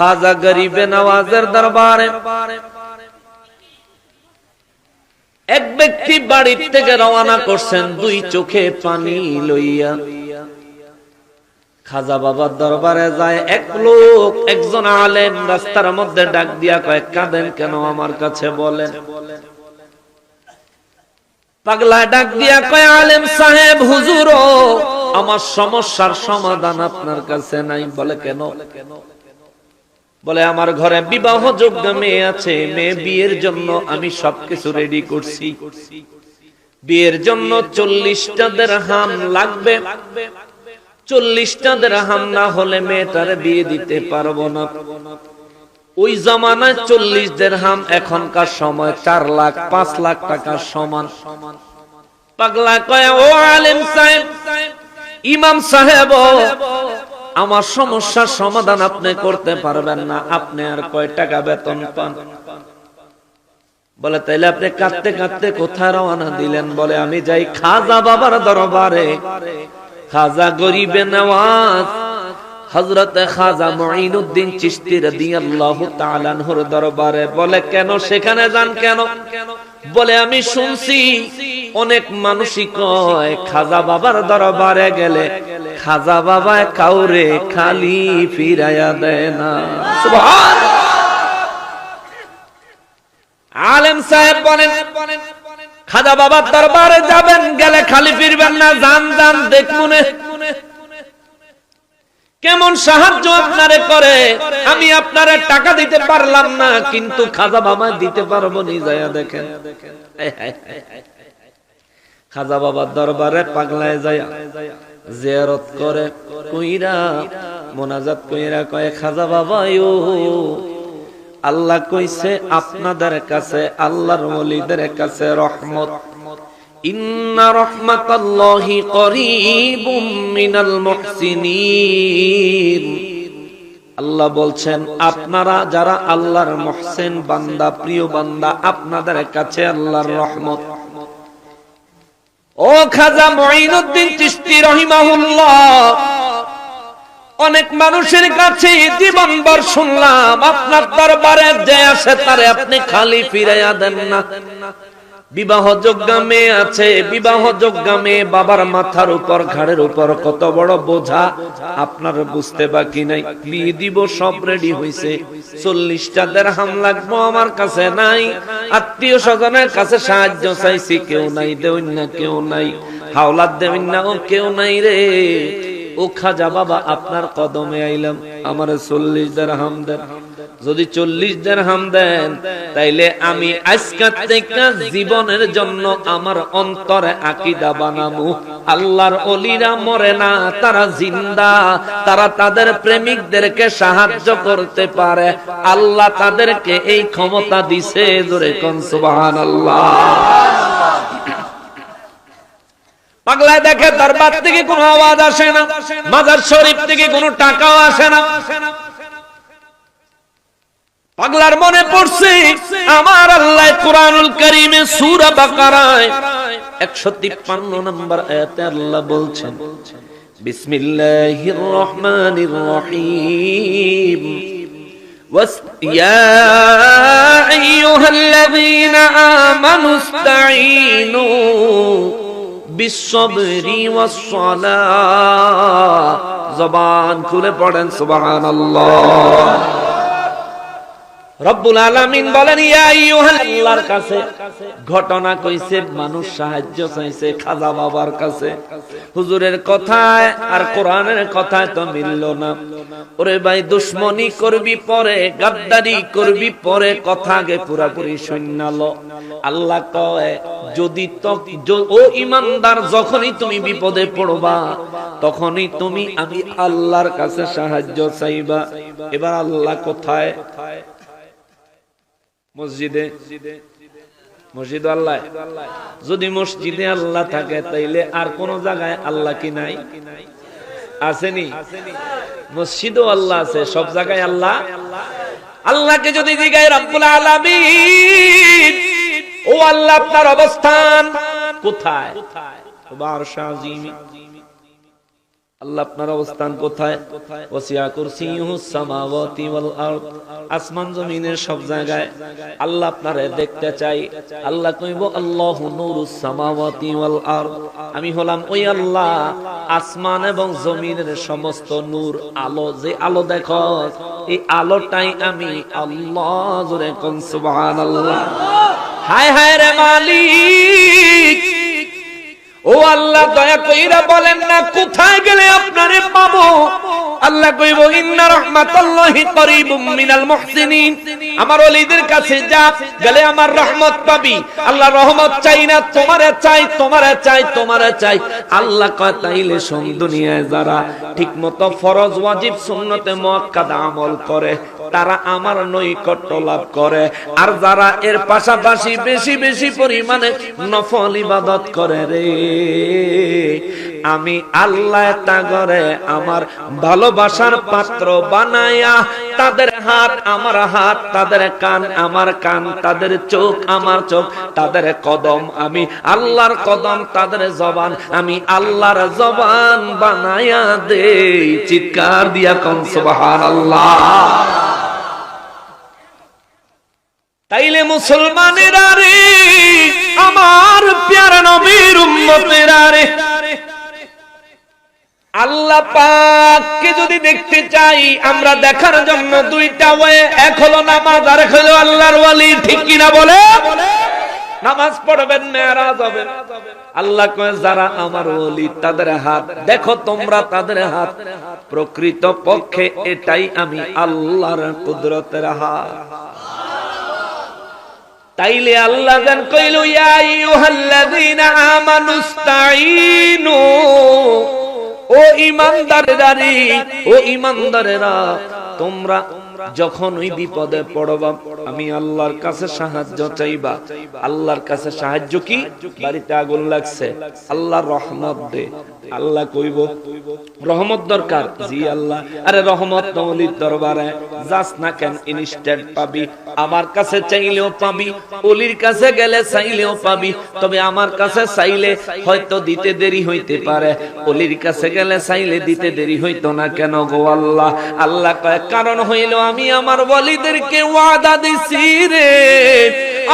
খাজা গরিবে নওয়াজের দরবারে। এক ব্যক্তি বাড়ির থেকে রওনা করছেন, দুই চোখে পানি লইয়া। খাজা বাবার দরবারে যায়, এক লোক, একজন আলেম, রাস্তার মধ্যে ডাক দিয়া কয়, কাঁদেন কেন আমার কাছে বলেন? পাগলা ডাক দিয়া কয়, আলেম সাহেব হুজুর আমার সমস্যার সমাধান আপনার কাছে নাই। বলে কেন কেন? বলে, আমার ঘরে বিবাহ যোগ্য মেয়ে আছে, মেয়ে বিয়ের জন্য আমি সবকিছু রেডি করছি। বিয়ের জন্য চল্লিশটা হাম লাগবে। চল্লিশটা হাম না হলে মেয়েটার বিয়ে দিতে পারব না। ওই জমানায় চল্লিশ হাম এখনকার সময় চার লাখ, পাঁচ লাখ টাকার সমান। পাগলা কয়, ও আলিম সাহেব, ইমাম সাহেব আমার সমস্যার সমাধান আপনি করতে পারবেন না। আপনি আর কয় টাকা বেতন পান? বলে, তাইলে আপনি কাঁদতে কাঁদতে কোথায় রওনা দিলেন? বলে, আমি যাই খাজা বাবার দরবারে। খাজা গরিবে নওয়াজ হযরত খাজা মুঈনুদ্দিন চিশতি রাদিয়াল্লাহু তাআলা আনহুর দরবারে বলে, কেন? সেখানে যান কেন? বলে, আমি শুনছি অনেক মানুষই কয়, খাজা বাবার দরবারে গেলে খাজা কাউরে খালি ফিরাইয়া দেয় না। আলেম সাহেব বলেন, খাজা বাবার দরবারে যাবেন, গেলে খালি ফিরবেন না জান জান দেখমুনে কেমন সাহায্য আপনারে করে? আমি আপনারে টাকা দিতে পারলাম না, কিন্তু খাজা বাবা দিতে পারব নি দেখেন। খাজা বাবার দরবারে পাগলায় যায় জিয়ারত করে, কইরা, মোনাজাত কইরা কয়, খাজা বাবা ও আল্লাহ কইছে, আপনাদের কাছে, আল্লাহর ওলিদের কাছে রহমত। আল্লাহ বলছেন, আপনারা যারা আল্লাহর মুহসিন বান্দা, প্রিয় বান্দা, আপনাদের কাছে আল্লাহর রহমত। ও খাজা মুঈনুদ্দিন চিশতি রহিমাহুল্লাহ, অনেক মানুষের কাছে জীবনভর শুনলাম, আপনার দরবারে যে আসে তারে আপনি খালি ফিরাইয়া দেন না। বিবাহ মেয়ে আছে বিবাহ মেয়ে বাবার মাথার উপর, ঘাড়ের উপর কত বড় বোঝা, আপনার বুঝতে বাকি নাই। বিয়ে দিব সব রেডি হইছে। দেড়হাম লাগবো আমার কাছে নাই। আত্মীয় স্বজনের কাছে সাহায্য চাইছি, কেউ নাই, দেউন না, কেউ নাই। হাওলাত দেবেন না, ও কেউ নাই রে। ও খাজা বাবা, আপনার কদমে আইলাম। আমার চল্লিশ দেড়হাম দেন। যদি চল্লিশ হাম দেন, তাইলে আমি আজকাল থেকে জীবনের জন্য আমার অন্তরে আকিদা বানাবো আল্লাহর অলিরা মরে না, তারা জিন্দা। তারা তাদের প্রেমিকদেরকে সাহায্য করতে পারে। আল্লাহ তাদেরকে এই ক্ষমতা দিছে জোরে কোন সুবহানাল্লাহ। পাগলায় দেখে দরবার থেকে কোনো আওয়াজ আসে না, মাজার শরীফ থেকে কোনো টাকাও আসে না। পাগলার মনে পড়ছে আমার আল্লাহ কোরআনুল কারীমে সূরা বাকারায় 153 নম্বর আয়াতে আল্লাহ বলছেন বিসমিল্লাহির রহমানির রহিম يا أيها الذين آمنوا استعينوا بالصبر والصلاة زبان খুলে পড়েন সুবহানাল্লাহ রব্বুল আলামিন বলেন, ইয়া আল্লাহর কাছে ঘটনা কইছে, মানুষ সাহায্য চাইছে, খাজা বাবার কাছে। হুজুরের কথায় আর কোরআনের কথায় তো মিলল না। ওরে ভাই করবি পরে, গাদ্দারি করবি পরে, কথা আগে পুরাপুরি আল্লাহ কয়, যদি ও ইমানদার, যখনই তুমি বিপদে পড়বা, তখনই তুমি আমি আল্লাহর কাছে সাহায্য চাইবা। এবার আল্লাহ কোথায়? মসজিদে? মসজিদ আল্লাহ। যদি মসজিদে আল্লাহ থাকে, তাইলে আর কোন জায়গায় আল্লাহ কি নাই? আসেনি? মসজিদও আল্লাহ আছে, সব জায়গায় আল্লাহ। আল্লাহকে যদি জিগায় রব্বুল আলামিন, ও আল্লাহ আপনার অবস্থান কোথায়? আজিমি আল্লাহ আপনার অবস্থান কোথায়? সব জায়গায় আল্লাহ দেখতে চাই। আল্লাহ কইব আমি হলাম আসমান এবং জমিনের সমস্ত নূর, আলো। যে আলো দেখো, এই আলোটাই আমি আল্লাহ জোরে হায় হায় রে মালিক! ও আল্লাহ দয়া কইরা বলেন না কোথায় গেলে আপনারে পাবো? আল্লাহ কইব, ইন্না রাহমাতাল্লাহি করিবুম মিনাল মুহসিনিন। আমার ওলিদের কাছে যা, গেলে আমার রহমত পাবি। আল্লাহ রহমত চাই না, তোমারে চাই তোমারে চাই তোমারে চাই। আল্লাহ কয়, তাইলে দুনিয়ায় যারা ঠিকমতো ফরজ, ওয়াজিব, সুন্নতে আমল করে, তারা আমার নৈকট্য লাভ করে। আর যারা এর পাশাপাশি বেশি বেশি পরিমাণে নফল ইবাদত করে রে, আমি আল্লাহ তা করে আমার ভালোবাসার পাত্র বানায়া, তাদের হাত আমার হাত, তাদের কান আমার কান, তাদের চোখ আমার চোখ, তাদের কদম আমি আল্লাহর কদম, তাদের জবান আমি আল্লাহর জবান বানায়া দেই। চিৎকার দিয়া কন, সুবহানাল্লাহ। তাইলে মুসলমানেরা রে, আমার প্যারা নবীর উম্মতেরা রে আল্লাহ পাককে যদি দেখতে চাই, আমরা দেখার জন্য দুইটা ওয়ে, এক হলো নামাজ আর এক হলো আল্লাহর ওয়ালি, ঠিক কিনা বলে? নামাজ পড়বেন মেরাজ হবে আল্লাহ কয়, যারা আমার ওলি তাদের হাত, দেখো তোমরা তাদের হাত। প্রকৃত পক্ষে এটাই আমি, আল্লাহর কুদরতের হাত। তাইলে আল্লাহ জান কইল, ইয়া আইয়ুহাল্লাযীনা আমানুস্তাঈনু ও ঈমানদারেরা রে ও ইমানদারেরা তোমরা যখন ওই বিপদে পড়বা, আমি আল্লাহর কাছে সাহায্য চাইবা। আল্লাহর কাছে সাহায্য কি? বাড়িতে আগুন লাগছে। আল্লাহর রহমত দে। আল্লাহ কইব, রহমত দরকার? জি আল্লাহ। আরে রহমত নওলির দরবারে। যাস না কেন ইনস্ট্যান্ট পাবি। আমার কাছে চাইলেও পাবি। অলির কাছে গেলে চাইলেও পাবি। তবে আমার কাছে চাইলে হয়তো দিতে দেরি হইতে পারে। অলির কাছে গেলে চাইলে দিতে দেরি হইতো না কেন গো আল্লাহ? আল্লাহ কয়, কারণ হইল আমি আমার বলিদেরকে ওয়াদা দিছি রে।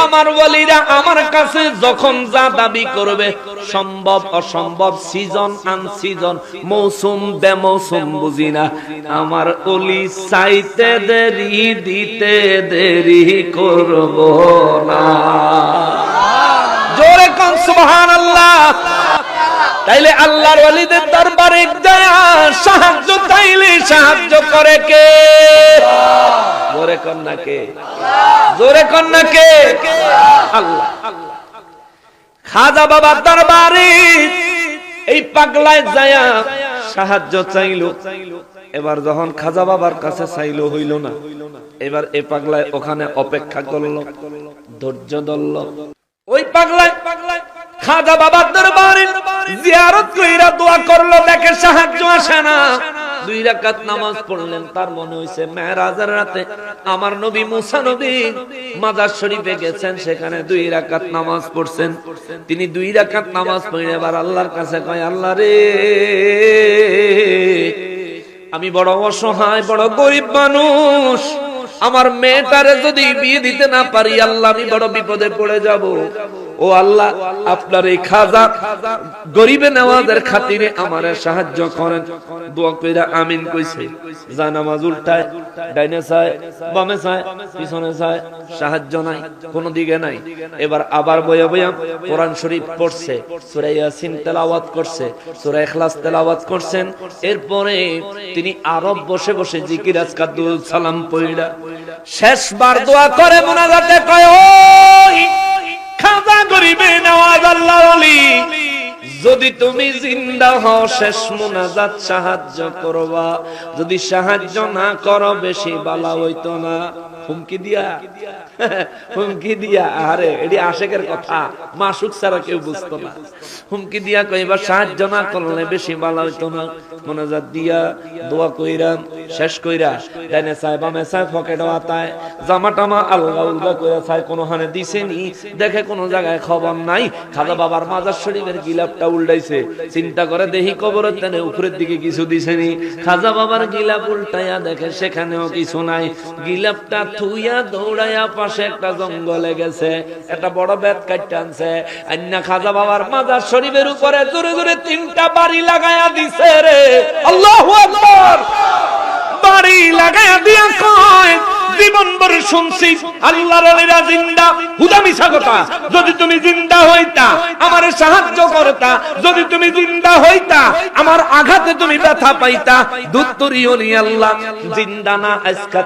আমার বলিরা আমার কাছে যখন যা দাবি করবে, সম্ভব, অসম্ভব সিজন আন সিজন মৌসুম, বেমৌসুম, বুঝি না। আমার অলি চাইতে দেরি, দিতে দেরি করব না। জোরে কোন, সুবহানাল্লাহ। তাইলে আল্লাহর ওয়ালিদের দরবারে যায়, সাহায্য চাইলে সাহায্য করে কে? জোরে কন্যা কে? জোরে কন্যা কে? আল্লাহ খাজা বাবার দরবারে এই পাগলায় যায় সাহায্য চাইলো। এবার যখন খাজা বাবার কাছে চাইলো হইল না, এবার এ পাগলায় ওখানে অপেক্ষা করল, ধৈর্য ধরল। ওই পাগলায় পাগলায় খাজা বাবার দরবারে জিয়ারত কইরা দোয়া করল, দেখে সাহায্য আসে না। দুই রাকাত নামাজ পড়লেন, তার মনে হইছে মেহরাজের রাতে আমার নবী মুসা নবী মাজার শরীফে গেছেন, সেখানে দুই রাকাত নামাজ পড়ছেন। তিনি দুই রাকাত নামাজ পড়ে এবার আল্লাহর কাছে কয়, আল্লাহ রে, আমি বড় অসহায়, বড় গরিব মানুষ। আমার মেয়েটারে যদি বিয়ে দিতে না পারি, আল্লাহ আমি বড় বিপদে পড়ে যাব। ও আল্লাহ, আপনার এই খাজা গরিবে নেওয়াদের খাতিরে আমার সাহায্য করেন। আমিন কইছে। যা নামাজ উল্টায়, ডাইনে চায়, বামে চায়, পিছনে চায়, সাহায্য নাই দিকে নাই। এবার আবার কোরআন শরীফ পড়ছে ইয়াসিন তেলাওয়াত করছে ইখলাস তেলাওয়াত করছেন। এরপরে তিনি আরব বসে বসে জিকির আজকাদুল সালাম পড়িলা। শেষবার দোয়া করে মোনাজাতে কয় খাজা গরিবে নওয়াজ আল্লাহ যদি তুমি জিন্দা হও, শেষ মোনাজাত সাহায্য করবা। যদি সাহায্য না করো, বেশি বালা হইতো না। হুমকি দিয়া? হুমকি দিয়া? আরে এটি আশেকের কথা। মাসুক ছাড়া কেউ বুঝতো না। হুমকি দিয়া কইবা সাহায্য না করলে বেশি ভালো হইতো না। মোনাজাত দিয়া দোয়া কইরা, শেষ কইরা, ডাইনে চায় বামে চায় পকেট আতায়, জামা টামা আলগা উলগা কইরা চায় কোনো হানে দিছে নি দেখে কোনো জায়গায় খবর নাই। খাজা বাবার মাজার শরীফের গিলাপটা উল্টাইছে। চিন্তা করে দেখি কবরের তেনে উপরের দিকে কিছু দিছেনি। খাজা বাবার গিলাপ উল্টাইয়া দেখে সেখানেও কিছু নাই। গিলাপটা থুইয়া দৌড়াইয়া পাশে একটা জঙ্গলে গেছে। একটা বড় বেত কাটতে আনছে। আন্না খাজা বাবার মাজার শরীফের উপরে জোরে জোরে তিনটা বাড়ি লাগাইয়া দিছে রে। আল্লাহু আকবার! বাড়ি লাগাইয়া দিয়া কয় শুনছি, আল্লাহর কথা। যদি তুমি হইতা, আমার সাহায্য করতা। যদি তুমি হইতা, আমার আঘাতে তুমি ব্যথা পাইতা। দুত্তরি আল্লাহ না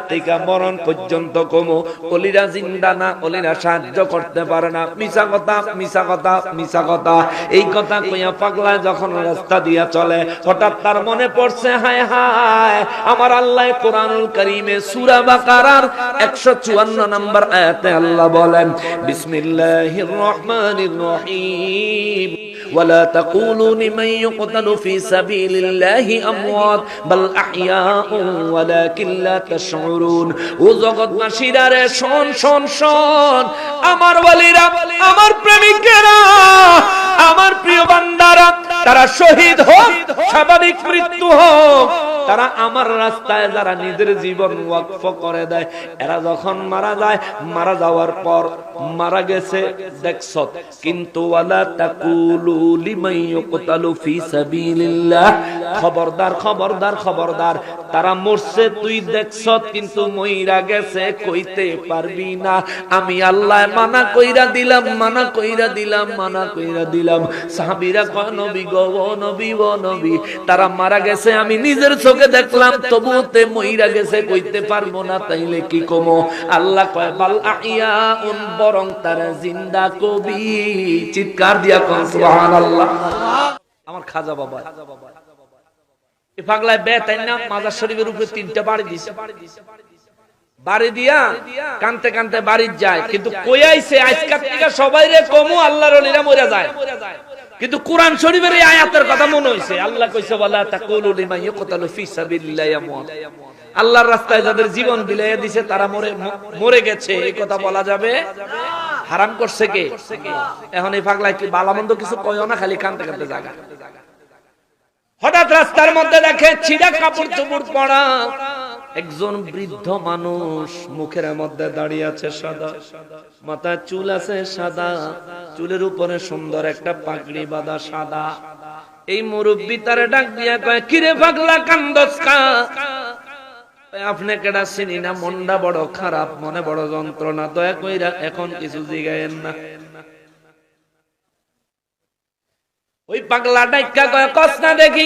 থেকে মরণ পর্যন্ত কমো না সাহায্য করতে পারে না। কথা কথা কথা। এই কথা কইয়া পাগলা যখন রাস্তা দিয়া চলে, হঠাৎ তার মনে পড়ছে, হায় হায়, আমার আল্লাহ কোরআনুল কারীমে সূরা বাকারার 154 নম্বর আয়াতে আল্লাহ বলেন বিসমিল্লাহির রহমানির রহিম ولا تقولوا لمن يقتل في سبيل الله أموات بل أحياء ولكن لا تشعرون ও জগৎবাসীরা রে শোন শোন শোন আমার ওয়ালিরা আমার প্রেমিকেরা আমার প্রিয় বান্দারা তারা শহীদ হোক স্বাভাবিক মৃত্যু হোক তারা আমার রাস্তায় যারা নিজের জীবন ওয়াকফ করে দেয়, এরা যখন মারা যায়, মারা যাওয়ার পর মারা গেছে, দেখছ? কিন্তু ওয়ালা তাকুলু লিমান ইউকতালু ফি সাবিলিল্লাহ। খবরদার খবরদার খবরদার, তারা মরছে, তুই দেখছ? কিন্তু মইরা গেছে, কইতে পারবি না। আমি আল্লাহ মানা কইরা দিলাম, মানা কইরা দিলাম, মানা কইরা দিলাম। সাহাবীরা কয়, নবী গো নবী, ও নবী। তারা মারা গেছে, আমি নিজের চোখে দেখলাম তবুতে মইরা গেছে, কইতে পারব না, তাইলে কি কমো? আল্লাহ কয়, বাল আহিয়া উন বরং তারা জিন্দা কবি। চিৎকার দিয়া কোন, সুবহানাল্লাহ। আমার খাজা বাবা। এ পাগলায় বে তাই না? মাজার শরীফের উপরে তিনটা বাড়ি দিছে। বাড়ি দিয়া কানতে কানতে বাড়ির যায়, কিন্তু কইয়াইছে আজকাল থেকে সবাই রে কমু, আল্লাহর ওলিরা মরে যায়। কিন্তু কোরআন শরীফের এই আয়াতের কথা মনে হইছে। আল্লাহ কইছে বলা তাকুলু লিমা ইয়াকতালু ফি সাবিলিল্লাহ ইয়ামুত। আল্লাহর রাস্তায় যাদের জীবন বিলাইয়া দিছে, তারা মরে মরে গেছে। এই কথা বলা যাবে? হারাম করছে কে? এখন এই পাগলা কি বালামন্দ কিছু কয়ও না, খালি কানতে কানতে জায়গা হঠাৎ রাস্তার মধ্যে দেখে ছিঁড়া কাপড় চোপড় পড়া। একজন বৃদ্ধ মানুষ মুখের মধ্যে দাঁড়িয়ে আছে সাদা, মাথায় চুল আছে সাদা, চুলের উপরে সুন্দর একটা পাগড়ি বাঁধা সাদা। এই মুরব্বী তারে ডাক দিয়া কয়, কিরে পাগলা, কান্দস কা? আপনি কেডা চিনি না? মনটা বড় খারাপ, মনে বড় যন্ত্রণা, দয়া কইরা এখন কিছু জিগায়েন না। ওই পাগলা ডাইকা কয়, কস না দেখি।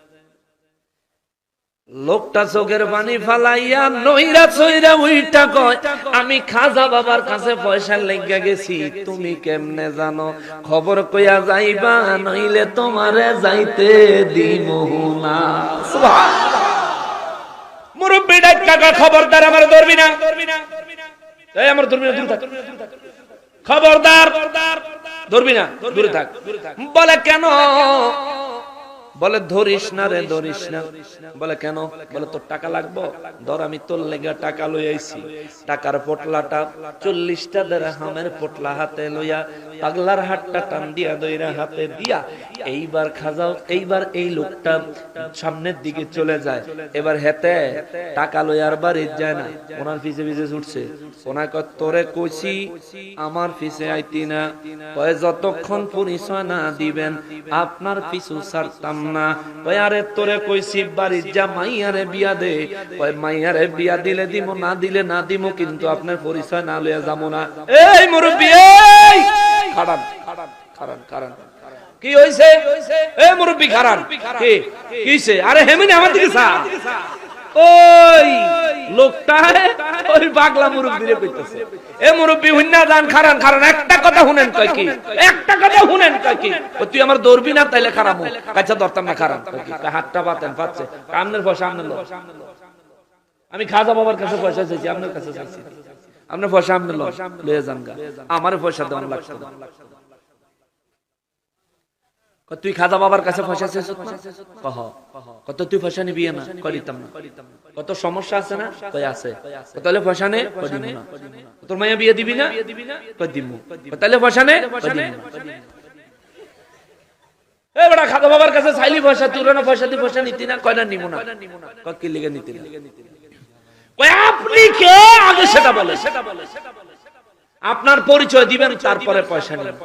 লোকটা চোখের পানি ফালাইয়া নইরা চইরা উইটা কয়, আমি খাজা বাবার কাছে পয়সা লেগে গেছি, তুমি কেমনে জানো? খবর কইয়া যাইবা, নইলে তোমারে যাইতে দিব না। মুরব্বী ডাক কাকা খবরদার আমার ধরবি না। এই আমার ধরবি না, দূরে থাক। খবরদার ধরবি না দূরে থাক। বলে, কেন? বলে, ধরিস না রে, ধরিস না। বলে, কেন? বলে, তোর টাকা লাগবো? ধর, আমি তোর লেগা টাকা লই টাকার পটলাটা চল্লিশটা দেড়হামের পটলা হাতে লইয়া পাগলার হাতটা টান দিয়া দইরা হাতে দিয়া এইবার খাজাও, এইবার এই লোকটা সামনের দিকে চলে যায়। এবার হেতে টাকা লইয়ার বাড়ি যায় না। ওনার পিছে পিছে ছুটছে। ওনার তোরে কইছি আমার পিছে আইতি না। কয়, যতক্ষণ পরিচয় না দিবেন, আপনার পিছু ছাড়তাম না। কয় তোরে কইছি বাড়ির যা, মাইয়ারে বিয়া দে। কয়, মাইয়ারে বিয়া দিলে দিব না দিলে না দিব কিন্তু আপনার পরিচয় না লইয়া যাব না। এই মুরব্বি, এই! খাড়ান খাড়ান খাড়ান কি হইছে? এ মুরব্বি, খাড়ান। কি কিছে আরে হেমিনে, আমার দিকে চা ওই লোকটা ওই মুরব্বিরে কইতেছে। এ খারান খারান, একটা কথা কি? একটা কথা কি? ও, তুই আমার না, তাইলে খারাপ না, খারাপ? হাতটা পাতেন পাচ্ছে কামনের পয়সা, আমনের। আমি খাজা বাবার কাছে পয়সা চাইছি আপনার কাছে চাইছি। আপনার পয়সা আপনি লন লয়ে পয়সা লাগছে তুই খাজা বাবার কাছে কহ কত তুই না করিতাম না। কত সমস্যা আছে না? কই আছে। তাহলে পয়সা নে কই দিমু না। তোর মাইয়া বিয়ে দিবি না? তাহলে পয়সা নে কই দিমু না। এ বাবার কাছে দি পয়সা নিতি না? নিমু না। লিগে নিতি না? আপনি কে? আগে সেটা বলে সেটা বলে। আপনার পরিচয় দিবেন, তারপরে পয়সা নেবেন।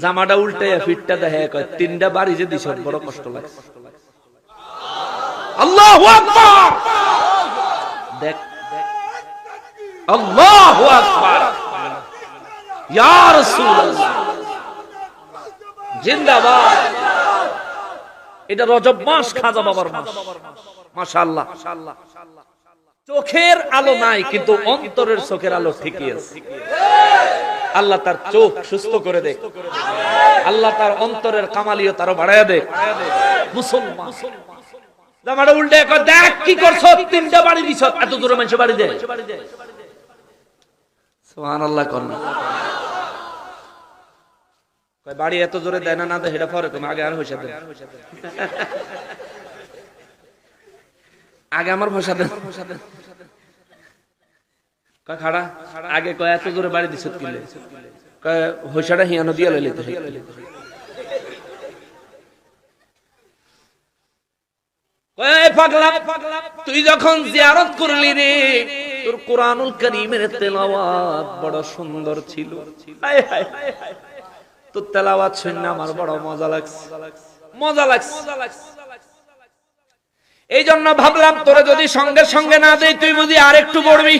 জামাটা উল্টে ফিটটা দেখে কয়, তিনটা বাড়ি যে দিছ, বড় কষ্ট লাগছে। আল্লাহ দেখ, আল্লাহ এটা রজব মাস, খাজা বাবার মাস। চোখের আলো নাই কিন্তু অন্তরের চোখের আলো ঠিকই আছে। আল্লাহ তার চোখ সুস্থ করে দেখ। আল্লাহ তার অন্তরের কামালিও তারও বাড়ায় দেখ। মুসলমান। জামাটা উল্টে কয়, দেখ কি করছ? তিনটা বাড়ি দিছ। এত দূরে মানুষ বাড়ি দেয় কর না। বাড়ি এত জোরে দেয় না না দেয় পরে কম আগে আর দেন। আগে আমার পয়সা দেন খাড়া? আগে কয়, এত জোরে বাড়ি দিছ কিলে পয়সাটা হিয়ানো দিয়া লইলে তুই যখন জিয়ারত করলি রে, তোর কোরআনুল করিমের তেলাওয়াত বড় সুন্দর ছিল। তোর তেলাওয়াত শুনে আমার বড় মজা লাগছে। মজা লাগছে। এই জন্য ভাবলাম, তোরা যদি সঙ্গে সঙ্গে না দেই, তুই বুঝি আর একটু পড়বি।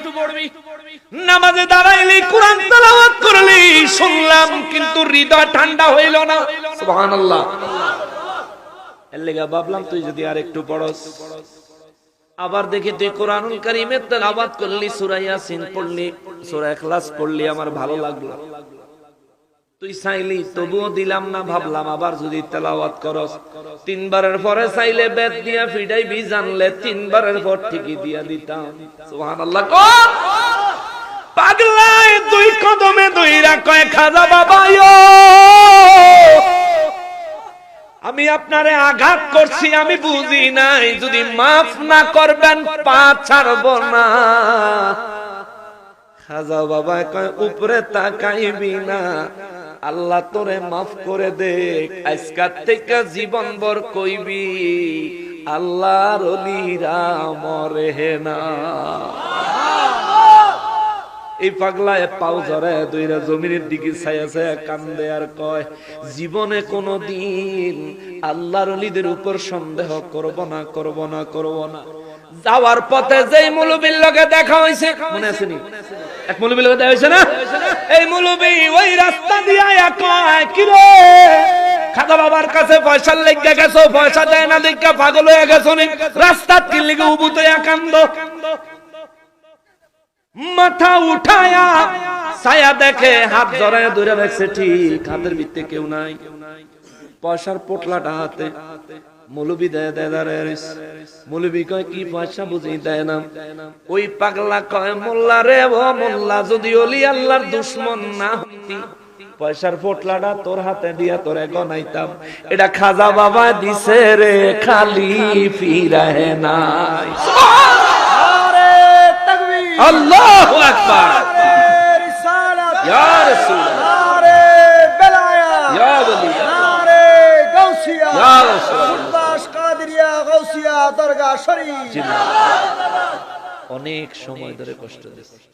নামাজে দাঁড়াইলি, কোরআন তেলাওয়াত করলি, শুনলাম কিন্তু হৃদয় ঠান্ডা হইল না। সুবহানাল্লাহ। এর লেগা ভাবলাম, তুই যদি আর একটু পড়স। আবার দেখি তুই কোরআনুল কারীমের তেলাওয়াত করলি, সূরা ইয়াসিন পড়লি, সূরা ইখলাস পড়লি, আমার ভালো লাগল। তুই চাইলি, তবুও দিলাম না, ভাবলাম আবার যদি তেলাওয়াত করস। তিনবারের পরে চাইলে বেদ দিয়া ফিডাইবি জানলে তিনবারের পর ঠিকই দিয়া দিতাম। সুবহানাল্লাহ কর পাগলায় দুই কদমে দুই কয়, খাজা বাবা আমি আপনারে আঘাত করছি, আমি বুঝি নাই, যদি মাফ না করবেন, পা ছাড়ব না। খাজা বাবা কয়, উপরে তাকাইবি না। আল্লাহ তোরে মাফ করে দেখ আজকার থেকে জীবন ভর কইবি, আল্লাহর অলিরা মরে না। এই পাগলায় পাও ধরে দুইরা জমিনের দিকে ছায়া ছায়া কান্দে আর কয়, জীবনে কোনো দিন আল্লাহর অলিদের উপর সন্দেহ করব না করব না করব না। যাওয়ার পথে যেই মুলুবির লগে দেখা হইছে, মনে আছে নি? এক মুলুবির লগে দেখা হইছে না? এই মুলুবি, ওই রাস্তা দিয়া কয় কি রে খাদা বাবার কাছে পয়সা লেগে গেছো, পয়সা দেয় না দেখা পাগল হয়ে গেছো নি রাস্তার কি লিগে উবুতে কান্দ মাথা উঠায়া ছায়া দেখে, হাত জড়ায় ধরে রাখছে, ঠিক হাতের ভিত্তে কেউ নাই। পয়সার পোটলাটা হাতে। মৌলবি দেয় দেয় দাঁড়ায়। মৌলবি কয় কি পয়সা বুঝি দেয় না? ওই পাগলা কয় মোল্লা রে ও মোল্লা যদি অলি আল্লাহর দুশ্মন না হতি পয়সার পোটলাটা তোর হাতে দিয়া তোরে গনাইতাম। এটা খাজা বাবা দিছে রে খালি ফিরায় নাই। আল্লাহু আকবার। ইয়া রাসূল ইয়া ওলি গাউসিয়া। ইয়া রাসূল গাউসিয়া দরগা শরীফ। অনেক সময় ধরে কষ্ট দিচ্ছে।